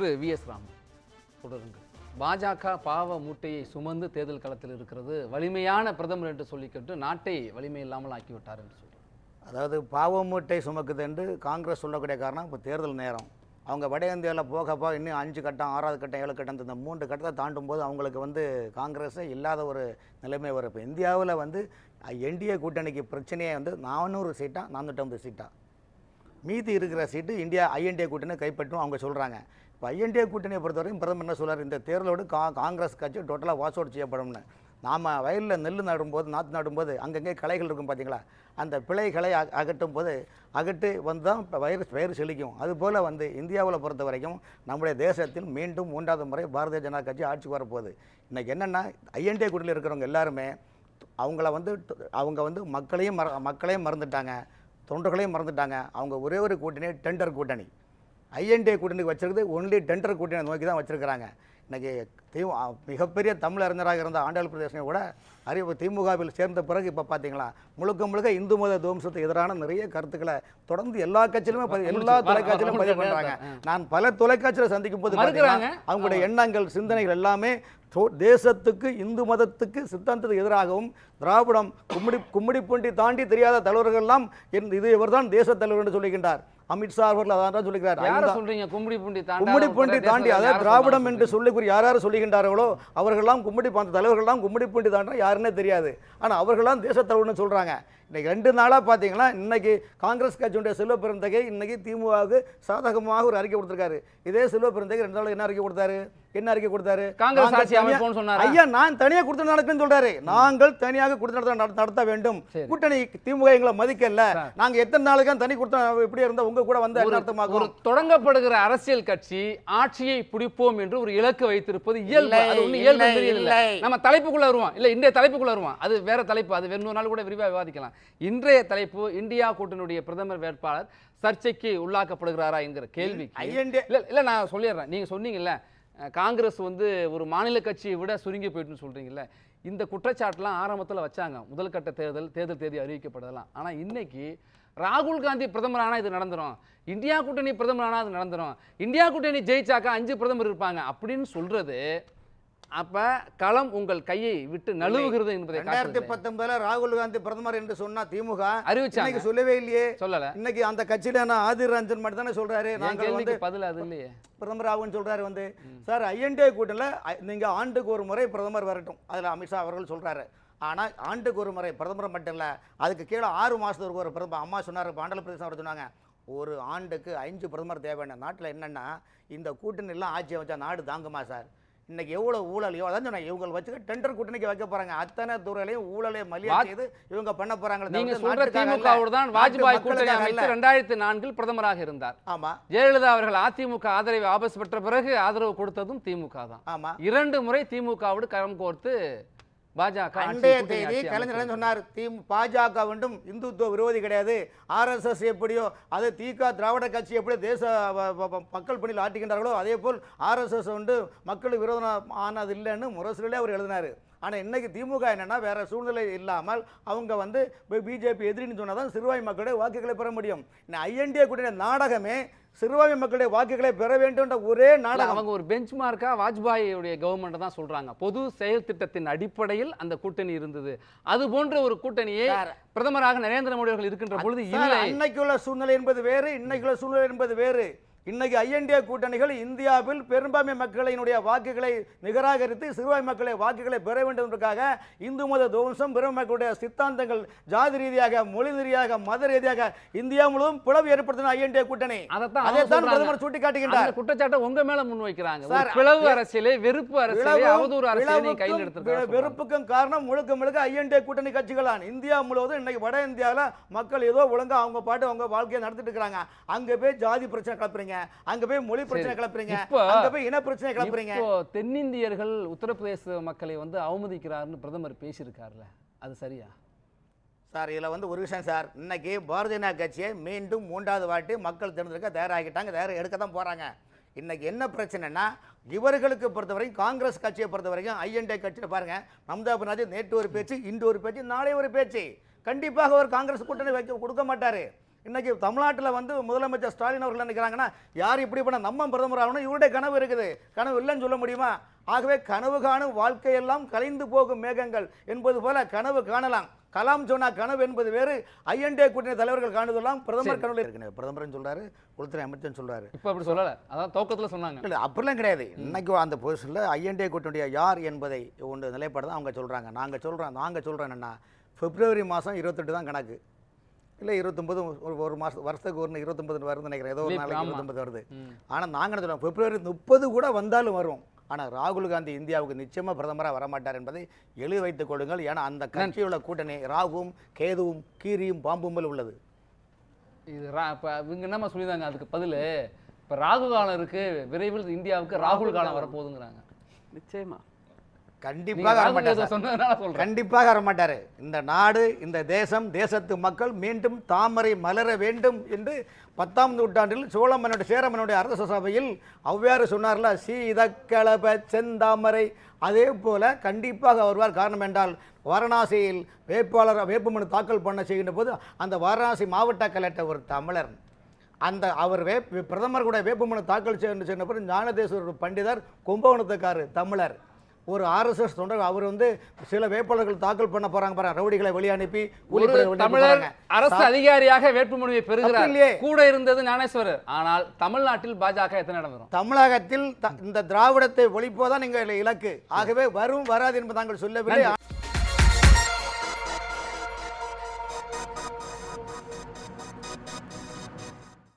திரு V S Raman தொடருங்கள் பாஜக பாவ மூட்டையை சுமந்து தேர்தல் களத்தில் இருக்கிறது வலிமையான பிரதமர் என்று சொல்லிக்கிட்டு நாட்டை வலிமை இல்லாமல் ஆக்கிவிட்டார் என்று சொல்றார் அதாவது பாவ மூட்டை சுமக்குது என்று காங்கிரஸ் சொல்லக்கூடிய காரணம் இப்போ தேர்தல் நேரம். அவங்க வட இந்தியாவில் போகப்போ இன்னும் அஞ்சு கட்டம் ஆறாவது கட்டம் ஏழு கட்டம் இந்த மூன்று கட்டத்தை தாண்டும் போது அவங்களுக்கு வந்து காங்கிரஸே இல்லாத ஒரு நிலைமை வரும். இப்போ இந்தியாவில் வந்து என்டிஏ கூட்டணிக்கு பிரச்சனையே வந்து நானூறு சீட்டா நானூற்றம்பது சீட்டா. மீதி இருக்கிற சீட்டு இந்தியா ஐஎன்டிஏ கூட்டணி கைப்பற்றும் அவங்க சொல்கிறாங்க இப்போ ஐஎன்டிஏ கூட்டணியை பொறுத்தவரைக்கும் பிரதமர் என்ன சொல்கிறார் இந்த தேர்தலோடு கா காங்கிரஸ் கட்சி டோட்டலாக வாஷ் அவுட் செய்யப்படும்னு. நாம் வயலில் நெல் நடும்போது நாற்று நடும்போது அங்கங்கே களைகள் இருக்கும் பார்த்தீங்களா அந்த பிழைகளை அகட்டும் போது அகட்டு வந்து தான் வயிறு வயிறு செழிக்கும். அதுபோல் வந்து இந்தியாவில் பொறுத்த வரைக்கும் நம்முடைய தேசத்தில் மீண்டும் மூன்றாவது முறை பாரதிய ஜனதா கட்சி ஆட்சிக்கு வரப்போகுது. இன்றைக்கி என்னென்னா ஐஎன்டிஏ கூட்டணியில் இருக்கிறவங்க எல்லாருமே அவங்கள வந்து அவங்க வந்து மக்களையும் மற மக்களையும் மறந்துட்டாங்க தொண்டர்களையும் மறந்துட்டாங்க. அவங்க ஒரே ஒரு கூட்டணி டெண்டர் கூட்டணி. ஐஎன்டிஏ கூட்டணி வச்சிருக்கிறது ஒன்லி டெண்டர் கூட்டணி நோக்கி தான் வச்சிருக்கிறாங்க இன்னைக்கு திமு மிகப்பெரிய தமிழ் அறிஞராக இருந்த ஆண்டாள் பிரதேசம் கூட அறிவு திமுகவில் சேர்ந்த பிறகு இப்போ பார்த்தீங்களா முழுக்க முழுக்க இந்து மத துவம்சத்துக்கு எதிரான நிறைய கருத்துக்களை தொடர்ந்து எல்லா கட்சியிலுமே பதிவு- எல்லா. தொலைக்காட்சியிலும் பதிவு. பண்ணுறாங்க நான் பல தொலைக்காட்சியில் சந்திக்கும் போது. அவங்களுடைய எண்ணங்கள் சிந்தனைகள் எல்லாமே தேசத்துக்கு இந்து மதத்துக்கு சித்தாந்தத்துக்கு எதிராகவும் திராவிடம் கும்மிடி கும்மிடி பூண்டி தாண்டி தெரியாத தலைவர்கள் எல்லாம் என் இது இவர்தான் தேச தலைவர் என்று சொல்லுகின்றார் அமித்ஷா அவர்கள் அதான் தான் சொல்லுகிறார் சொல்றீங்க? கும்மிடி பூண்டி தாண்டி கும்மிடி பூண்டி தாண்டி அதாவது திராவிடம் என்று சொல்லிக்கூறி யார் யார் சொல்லுகின்றார்களோ அவர்கள்லாம் கும்மிடி அந்த தலைவர்கள்லாம் கும்மிடி பூண்டி தாண்டா யாருன்னே தெரியாது. ஆனால் அவர்கள்லாம் தேச தலைவர்னு சொல்கிறாங்க இன்னைக்கு ரெண்டு நாளாக பார்த்தீங்கன்னா இன்னைக்கு காங்கிரஸ் கட்சியுடைய செல்வ பெருந்தகை இன்னைக்கு திமுகவுக்கு சாதகமாக ஒரு அறிக்கை கொடுத்திருக்காரு. இதே செல்வ பெருந்தகை ரெண்டு நாள் என்ன அறிக்கை கொடுத்தாரு? என்ன அறிக்கை கொடுத்தாரு? காங்கிரஸ் ஆட்சி தனியா- அமைப்போம்னு சொன்னாரா? ஐயா நான் தனியாக கொடுத்து நடக்குன்னு சொல்றாரு. நாங்கள் தனியாக கொடுத்து நடத்த நட- நடத்த வேண்டும். கூட்டணி திமுக எங்களை மதிக்கல. நாங்க எத்தனை நாளுக்கு தனி கொடுத்தோம் இப்படி இருந்தா உங்க கூட வந்து ஒரு- ஒரு அர்த்தமாகும்? தொடங்கப்படுகிற அரசியல் கட்சி ஆட்சியை பிடிப்போம் என்று ஒரு இலக்கு வைத்திருப்பது இயல்பு. அது ஒண்ணு இயல்பு இல்லை. நம்ம தலைப்புக்குள்ள வருவோம். இல்ல இன்றைய தலைப்புக்குள்ள வருவோம். அது வேற தலைப்பு. அது வேற நாள் கூட விரிவா விவாதிக்கலாம். இன்றைய தலைப்பு இந்தியா கூட்டணியுடைய பிரதமர் வேட்பாளர் சர்ச்சைக்கு உள்ளாக்கப்படுகிறாரா என்கிற கேள்வி ஐஎன்டி இல்ல இல்ல நான் சொல்லிடுறேன். நீங்க சொன்னீங்கல்ல. காங்கிரஸ் வந்து ஒரு மாநில கட்சியை விட சுருங்கி போயிட்டுன்னு சொல்கிறீங்களே இந்த குற்றச்சாட்டுலாம் ஆரம்பத்தில் வச்சாங்க. முதல் கட்ட தேர்தல் தேர்தல் தேதி அறிவிக்கப்பட்டதெல்லாம். ஆனால் இன்றைக்கி ராகுல் காந்தி பிரதமர் ஆனால் இது நடந்துரும். இந்தியா கூட்டணி பிரதமர் ஆனால் அது நடந்துடும் இந்தியா கூட்டணி ஜெயிச்சாக்கா அஞ்சு பிரதமர் இருப்பாங்க. அப்படின்னு சொல்கிறது அப்ப களம் உங்கள் கையை விட்டு நழுவுகிறது என்பதை ரெண்டாயிரத்தி. பத்தொன்பதுல ராகுல் காந்தி பிரதமர் என்று சொன்னா திமுக அறிவிச்சாங்க. சொல்லவே இல்லையே. சொல்லல. இன்னைக்கு அந்த கட்சியில நான் ஆதிர் ரஞ்சன் மட்டும் தானே சொல்றாரு நாங்கள் வந்து பதில் அது இல்லையே. பிரதமர் ஆகும்னு சொல்றாரு வந்து. சார் ஐஎன்டிஏ கூட்டணியில் நீங்க ஆண்டுக்கு ஒரு முறை பிரதமர் வரட்டும். அதுல அமித்ஷா அவர்கள் சொல்றாரு. ஆனா ஆண்டுக்கு ஒரு முறை பிரதமர் மட்டும் இல்ல அதுக்கு கீழே ஆறு மாசத்துக்கு ஒரு பிரதமர் அம்மா சொன்னாரு பாண்டல பிரதேசம் அவர் சொன்னாங்க ஒரு ஆண்டுக்கு அஞ்சு பிரதமர் தேவையான நாட்டில் என்னன்னா இந்த கூட்டணி எல்லாம் ஆட்சியை வச்சா நாடு தாங்குமா சார்? இன்னைக்கு எவ்வளவு ஊழலையோ அதான் சொன்னேன் இவங்க வச்சுக்க டெண்டர் கூட்டணிக்கு வைக்க போறாங்க. அத்தனை துறையிலையும் ஊழலை மலியா செய்து இவங்க பண்ண போறாங்க நீங்க சொல்ற திமுகவோடு தான் வாஜ்பாய் கூட்டணி அமைத்து ரெண்டாயிரத்தி நான்கில் பிரதமராக இருந்தார். ஆமா. ஜெயலலிதா அவர்கள் அதிமுக ஆதரவை வாபஸ் பெற்ற பிறகு ஆதரவு கொடுத்ததும் திமுக தான். ஆமா. இரண்டு முறை திமுகவோடு கரம் கோர்த்து பாஜக அன்றைய தேதி கலைஞர். சொன்னார் திமு பாஜக வேண்டும் இந்துத்துவ விரோதி கிடையாது ஆர்எஸ்எஸ் எப்படியோ அது திக திராவிட கட்சி எப்படி தேச மக்கள் பணியில் ஆற்றுகின்றார்களோ அதே போல் ஆர்எஸ்எஸ் வந்து மக்களுக்கு விரோதம் ஆனது இல்லைன்னு முரசிலே அவர் எழுதினார் ஆனால் இன்னைக்கு திமுக என்னன்னா வேற சூழ்நிலை இல்லாமல் அவங்க வந்து பிஜேபி எதிரின்னு சொன்னால் தான் சிறுபான்மை மக்களுடைய வாக்குகளை பெற முடியும். ஐஎன்டிஏ கூட்டிய நாடகமே சிறுபான்மை மக்களுடைய வாக்குகளை பெற வேண்டும்ன்ற ஒரே நாடகம். அவங்க ஒரு பெஞ்ச் மார்க்கா வாஜ்பாயுடைய கவர்மெண்ட் தான் சொல்றாங்க. பொது செயல் திட்டத்தின் அடிப்படையில் அந்த கூட்டணி இருந்தது. அது போன்ற ஒரு கூட்டணியை. பிரதமராக நரேந்திர மோடி அவர்கள் இருக்கின்ற பொழுது இல்லை. அன்னைக்குள்ள சூழ்நிலை என்பது வேறு இன்னைக்குள்ள சூழ்நிலை என்பது வேறு. இன்னைக்கு ஐஎன்டிஏ கூட்டணிகள் இந்தியாவில் பெரும்பான்மை மக்களினுடைய வாக்குகளை நிகராகரித்து சிறுபான்மை மக்களை வாக்குகளை பெற வேண்டும் என்பதற்காக இந்து மத துவம்சம் பெரும்பான்மை மக்களுடைய சித்தாந்தங்கள் ஜாதி ரீதியாக மொழி ரீதியாக மத ரீதியாக இந்தியா முழுவதும் பிளவு ஏற்படுத்தின ஐஎன்டிஏ கூட்டணி. அதைத்தான் பிரதமர் சொல்றாங்க. சுட்டி காட்டுகின்றார் அந்த குற்றச்சாட்டை உங்க மேல முன்வைக்கிறாங்க. பிளவு அரசியலே வெறுப்பு அரசியலே அவதூறு அரசியலே கையில் வெ- வெறுப்புக்கும் காரணம் முழுக்க முழுக்க ஐஎன்டிஏ கூட்டணி கட்சிகள் தான் இந்தியா முழுவதும் இன்னைக்கு வட இந்தியாவில் மக்கள் ஏதோ ஒழுங்கா அவங்க பாட்டு அவங்க வாழ்க்கையை நடத்திட்டு இருக்காங்க அங்க போய் ஜாதி பிரச்சனை கிளப்புறீங்க. அங்க போய் மொழி பிரச்சனை. கிளப்புறீங்க. அங்க போய் இன பிரச்சனை கிளப்புறீங்க. இப்போ தென்னிந்தியர்கள் உத்தரப்பிரதேச மக்களை வந்து அவமதிக்கிறாருன்னு பிரதமர் பேசியிருக்காருல்ல அது சரியா? சார் இதில் வந்து ஒரு விஷயம் சார். இன்னைக்கு பாரதிய ஜனதா கட்சியை மீண்டும் மூன்றாவது வாட்டி மக்கள் தேர்ந்தெடுக்க தயாராகிட்டாங்க தயார் எடுக்க தான் போகிறாங்க இன்னைக்கு என்ன பிரச்சனைனா இவர்களுக்கு பொறுத்தவரைக்கும் காங்கிரஸ் கட்சியை பொறுத்த வரைக்கும் ஐஎன்டே கட்சியில் பாருங்க மம்தா பானர்ஜி நேற்று ஒரு பேச்சு இன்று ஒரு பேச்சு நாளை ஒரு பேச்சு. கண்டிப்பாக அவர் காங்கிரஸ் கூட்டணி வைக்க கொடுக்க மாட்டாரு. இன்னைக்கு தமிழ்நாட்டில் வந்து முதலமைச்சர் ஸ்டாலின் அவர்கள் என்ன நினைக்கிறாங்கன்னா யார் இப்படி பண்ண நம்ம பிரதமர் ஆகணும் இவருடைய கனவு இருக்குது. கனவு இல்லைன்னு சொல்ல முடியுமா? ஆகவே கனவு காணும் வாழ்க்கையெல்லாம் கலைந்து போகும் மேகங்கள் என்பது போல கனவு காணலாம். கலாம் சொன்னா கனவு என்பது வேறு. ஐஎன்டே கூட்டணி தலைவர்கள் காணுதெல்லாம் பிரதமர் கனவுல இருக்கு பிரதமர் சொல்றாரு உள்துறை அமைச்சர் சொல்றாரு. இப்போ அப்படி சொல்லலை. அதான் துவக்கத்துல சொன்னாங்க. இல்லை அப்படிலாம் கிடையாது. இன்னைக்கு அந்த பொசிஷனில் ஐஎன்டே கூட்டணிய யார் என்பதை ஒன்று நிலைப்பாடு தான் அவங்க சொல்கிறாங்க நாங்கள் சொல்கிறோம் நாங்கள் சொல்கிறோம் என்னென்னா பிப்ரவரி மாதம் இருபத்தெட்டு தான் கணக்கு. இல்லை இருபத்தொம்பது ஒரு ஒரு மாதம் வருஷத்துக்கு ஒரு இருபத்தொம்பது வருதுன்னு நினைக்கிறேன். ஏதோ ஒரு நாளைக்கு. இருபத்தொம்பது வருது. ஆனால் நாங்கள் என்ன சொல்கிறோம் பிப்ரவரி முப்பது கூட வந்தாலும் வரும். ஆனால் ராகுல் காந்தி இந்தியாவுக்கு நிச்சயமாக பிரதமராக வரமாட்டார் என்பதை எழுதி வைத்துக் கொள்ளுங்கள். ஏன்னா அந்த கட்சியுள்ள கூட்டணி ராகுவும் கேதுவும் கீரியும் பாம்பும் போல உள்ளது. இது ரா இப்போ இவங்க என்னம்மா சொல்லியிருந்தாங்க? அதுக்கு பதில் இப்போ ராகு காலம் இருக்கு விரைவில் இந்தியாவுக்கு ராகுல் காலம் வரப்போகுதுங்கிறாங்க. நிச்சயமா. நீங்க கண்டிப்பாக வரமாட்டார். சொன்னதுனால கண்டிப்பாக வரமாட்டார். இந்த நாடு இந்த தேசம் தேசத்து மக்கள் மீண்டும் தாமரை மலர வேண்டும் என்று பத்தாம் நூற்றாண்டில் சோழ மன்னனுடைய சேர மன்னனுடைய அரச சபையில் ஔவையார் சொன்னார்ல சீதக்களப செந்தாமரை. அதே போல கண்டிப்பாக வருவார். காரணம் என்றால் வாரணாசியில் வேட்பாளர் வேட்புமனு தாக்கல் பண்ண செய்கின்ற போது அந்த வாரணாசி மாவட்ட கலெக்டர் ஒரு தமிழர். அந்த அவர் வேப் பிரதமர் கூட வேட்புமனு தாக்கல் செய்ய சொன்ன பிறகு ஞானதேஸ்வரர் பண்டிதர் கும்பகோணத்துக்காரர் தமிழர். ஒரு ஆர்எஸ்எஸ் தொண்டர் அவர் வந்து சில வேட்பாளர்கள் தாக்கல் பண்ண போறாங்க பாருங்க. ரவுடிகளை வெளியே அனுப்பி தமிழர். அரசு அதிகாரியாக வேட்புமனுவை பெறுகிறார். கூட இருந்தது ஞானேஸ்வரர். ஆனால் தமிழ்நாட்டில் பாஜக எத்தனை இடம் வரும்? தமிழகத்தில் இந்த திராவிடத்தை ஒழிப்போதான் நீங்கள் இலக்கு. ஆகவே வரும் வராது என்பது நாங்கள் சொல்லவில்லை.